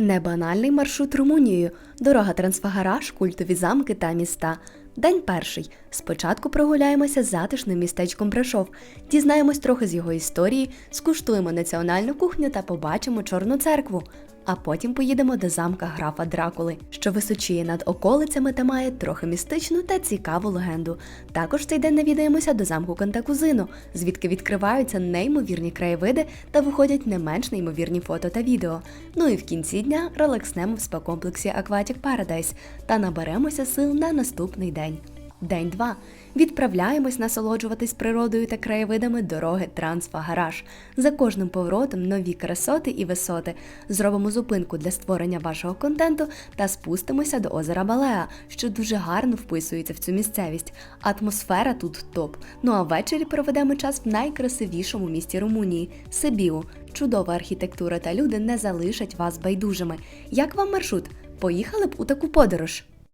Небанальний маршрут Румунією, дорога Трансфагараж, культові замки та міста. День перший. Спочатку прогуляємося затишним містечком Брашов, дізнаємось трохи з його історії, скуштуємо національну кухню та побачимо Чорну церкву. А потім поїдемо до замка графа Дракули, що височіє над околицями та має трохи містичну та цікаву легенду. Також цей день навідаємося до замку Кантакузино, звідки відкриваються неймовірні краєвиди та виходять не менш неймовірні фото та відео. Ну і в кінці дня релакснемо в спа-комплексі Aquatic Paradise та наберемося сил на наступний день. День 2. Відправляємось насолоджуватись природою та краєвидами дороги Трансфагараж. За кожним поворотом нові красоти і висоти. Зробимо зупинку для створення вашого контенту та спустимося до озера Балеа, що дуже гарно вписується в цю місцевість. Атмосфера тут топ. Ну а ввечері проведемо час в найкрасивішому місті Румунії Сибіу. Чудова архітектура та люди не залишать вас байдужими. Як вам маршрут? Поїхали б у таку подорож?